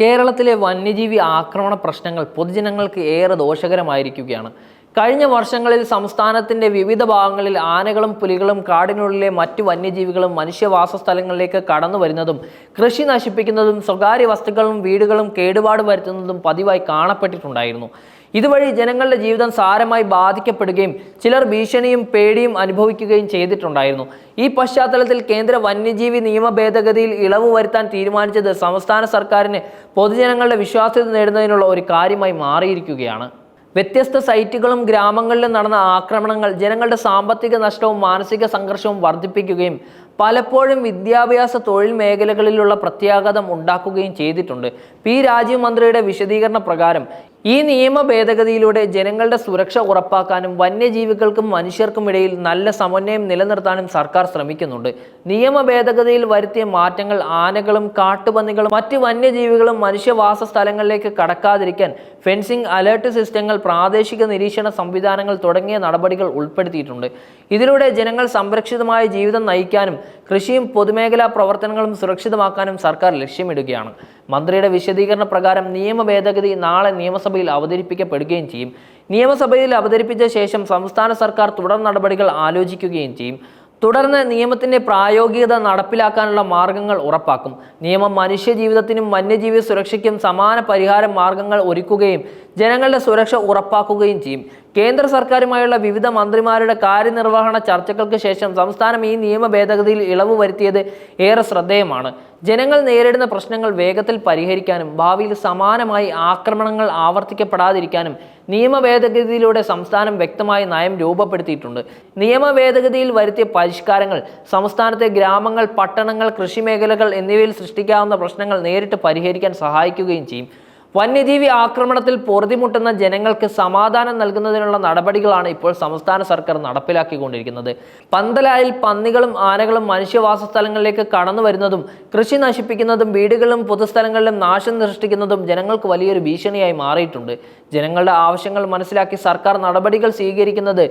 കേരളത്തിലെ വന്യജീവി ആക്രമണ പ്രശ്നങ്ങൾ പൊതുജനങ്ങൾക്ക് ഏറെ ദോഷകരമായിരിക്കുകയാണ്. കഴിഞ്ഞ വർഷങ്ങളിൽ സംസ്ഥാനത്തിന്റെ വിവിധ ഭാഗങ്ങളിൽ ആനകളും പുലികളും കാടിനുള്ളിലെ മറ്റു വന്യജീവികളും മനുഷ്യവാസ സ്ഥലങ്ങളിലേക്ക് കടന്നു വരുന്നതും കൃഷി നശിപ്പിക്കുന്നതും സ്വകാര്യ വസ്തുക്കളും വീടുകളും കേടുപാട് വരുത്തുന്നതും പതിവായി കാണപ്പെട്ടിട്ടുണ്ടായിരുന്നു. ഇതുവഴി ജനങ്ങളുടെ ജീവിതം സാരമായി ബാധിക്കപ്പെടുകയും ചിലർ ഭീഷണിയും പേടിയും അനുഭവിക്കുകയും ചെയ്തിട്ടുണ്ടായിരുന്നു. ഈ പശ്ചാത്തലത്തിൽ കേന്ദ്ര വന്യജീവി നിയമ ഭേദഗതിയിൽ ഇളവ് വരുത്താൻ തീരുമാനിച്ചത് സംസ്ഥാന സർക്കാരിന് പൊതുജനങ്ങളുടെ വിശ്വാസ്യത നേടുന്നതിനുള്ള ഒരു കാര്യമായി മാറിയിരിക്കുകയാണ്. വ്യത്യസ്ത സൈറ്റുകളും ഗ്രാമങ്ങളിലും നടന്ന ആക്രമണങ്ങൾ ജനങ്ങളുടെ സാമ്പത്തിക നഷ്ടവും മാനസിക സംഘർഷവും വർദ്ധിപ്പിക്കുകയും പലപ്പോഴും വിദ്യാഭ്യാസ തൊഴിൽ മേഖലകളിലുള്ള പ്രത്യാഘാതം ഉണ്ടാക്കുകയും ചെയ്തിട്ടുണ്ട്. പി രാജീവ് മന്ത്രിയുടെ വിശദീകരണ പ്രകാരം ഈ നിയമ ഭേദഗതിയിലൂടെ ജനങ്ങളുടെ സുരക്ഷ ഉറപ്പാക്കാനും വന്യജീവികൾക്കും മനുഷ്യർക്കും ഇടയിൽ നല്ല സമന്വയം നിലനിർത്താനും സർക്കാർ ശ്രമിക്കുന്നുണ്ട്. നിയമ ഭേദഗതിയിൽ വരുത്തിയ മാറ്റങ്ങൾ ആനകളും കാട്ടുപന്നികളും മറ്റ് വന്യജീവികളും മനുഷ്യവാസ സ്ഥലങ്ങളിലേക്ക് കടക്കാതിരിക്കാൻ ഫെൻസിംഗ് അലേർട്ട് സിസ്റ്റങ്ങൾ പ്രാദേശിക നിരീക്ഷണ സംവിധാനങ്ങൾ തുടങ്ങിയ നടപടികൾ ഉൾപ്പെടുത്തിയിട്ടുണ്ട്. ഇതിലൂടെ ജനങ്ങൾ സംരക്ഷിതമായ ജീവിതം നയിക്കാനും കൃഷിയും പൊതുമേഖലാ പ്രവർത്തനങ്ങളും സുരക്ഷിതമാക്കാനും സർക്കാർ ലക്ഷ്യമിടുകയാണ്. മന്ത്രിയുടെ വിശദീകരണ പ്രകാരം നിയമ ഭേദഗതി നാളെ നിയമസഭയിൽ അവതരിപ്പിക്കപ്പെടുകയും ചെയ്യും. നിയമസഭയിൽ അവതരിപ്പിച്ച ശേഷം സംസ്ഥാന സർക്കാർ തുടർ നടപടികൾ ആലോചിക്കുകയും ചെയ്യും. തുടർന്ന് നിയമത്തിന്റെ പ്രായോഗികത നടപ്പിലാക്കാനുള്ള മാർഗങ്ങൾ ഉറപ്പാക്കും. നിയമം മനുഷ്യജീവിതത്തിനും വന്യജീവി സുരക്ഷയ്ക്കും സമാന പരിഹാര മാർഗങ്ങൾ ഒരുക്കുകയും ജനങ്ങളുടെ സുരക്ഷ ഉറപ്പാക്കുകയും ചെയ്യും. കേന്ദ്ര സർക്കാരുമായുള്ള വിവിധ മന്ത്രിമാരുടെ കാര്യനിർവഹണ ചർച്ചകൾക്ക് ശേഷം സംസ്ഥാനം ഈ നിയമ ഭേദഗതിയിൽ ഇളവ് വരുത്തിയത് ഏറെ ശ്രദ്ധേയമാണ്. ജനങ്ങൾ നേരിടുന്ന പ്രശ്നങ്ങൾ വേഗത്തിൽ പരിഹരിക്കാനും ഭാവിയിൽ സമാനമായി ആക്രമണങ്ങൾ ആവർത്തിക്കപ്പെടാതിരിക്കാനും നിയമ ഭേദഗതിയിലൂടെ സംസ്ഥാനം വ്യക്തമായ നയം രൂപപ്പെടുത്തിയിട്ടുണ്ട്. നിയമ ഭേദഗതിയിൽ വരുത്തിയ പരിഷ്കാരങ്ങൾ സംസ്ഥാനത്തെ ഗ്രാമങ്ങൾ പട്ടണങ്ങൾ കൃഷിമേഖലകൾ എന്നിവയിൽ സൃഷ്ടിക്കാവുന്ന പ്രശ്നങ്ങൾ നേരിട്ട് പരിഹരിക്കാൻ സഹായിക്കുകയും ചെയ്യും. വന്യജീവി ആക്രമണത്തിൽ പൊറുതിമുട്ടുന്ന ജനങ്ങൾക്ക് സമാധാനം നൽകുന്നതിനുള്ള നടപടികളാണ് ഇപ്പോൾ സംസ്ഥാന സർക്കാർ നടപ്പിലാക്കിക്കൊണ്ടിരിക്കുന്നത്. പന്തലായിൽ പന്നികളും ആനകളും മനുഷ്യവാസ സ്ഥലങ്ങളിലേക്ക് കടന്നു വരുന്നതും കൃഷി നശിപ്പിക്കുന്നതും വീടുകളിലും പൊതുസ്ഥലങ്ങളിലും നാശം സൃഷ്ടിക്കുന്നതും ജനങ്ങൾക്ക് വലിയൊരു ഭീഷണിയായി മാറിയിട്ടുണ്ട്. ജനങ്ങളുടെ ആവശ്യങ്ങൾ മനസ്സിലാക്കി സർക്കാർ നടപടികൾ സ്വീകരിക്കുന്നത്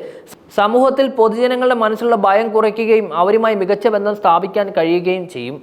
സമൂഹത്തിൽ പൊതുജനങ്ങളുടെ മനസ്സിലുള്ള ഭയം കുറയ്ക്കുകയും അവരുമായി മികച്ച ബന്ധം സ്ഥാപിക്കാൻ കഴിയുകയും ചെയ്യും.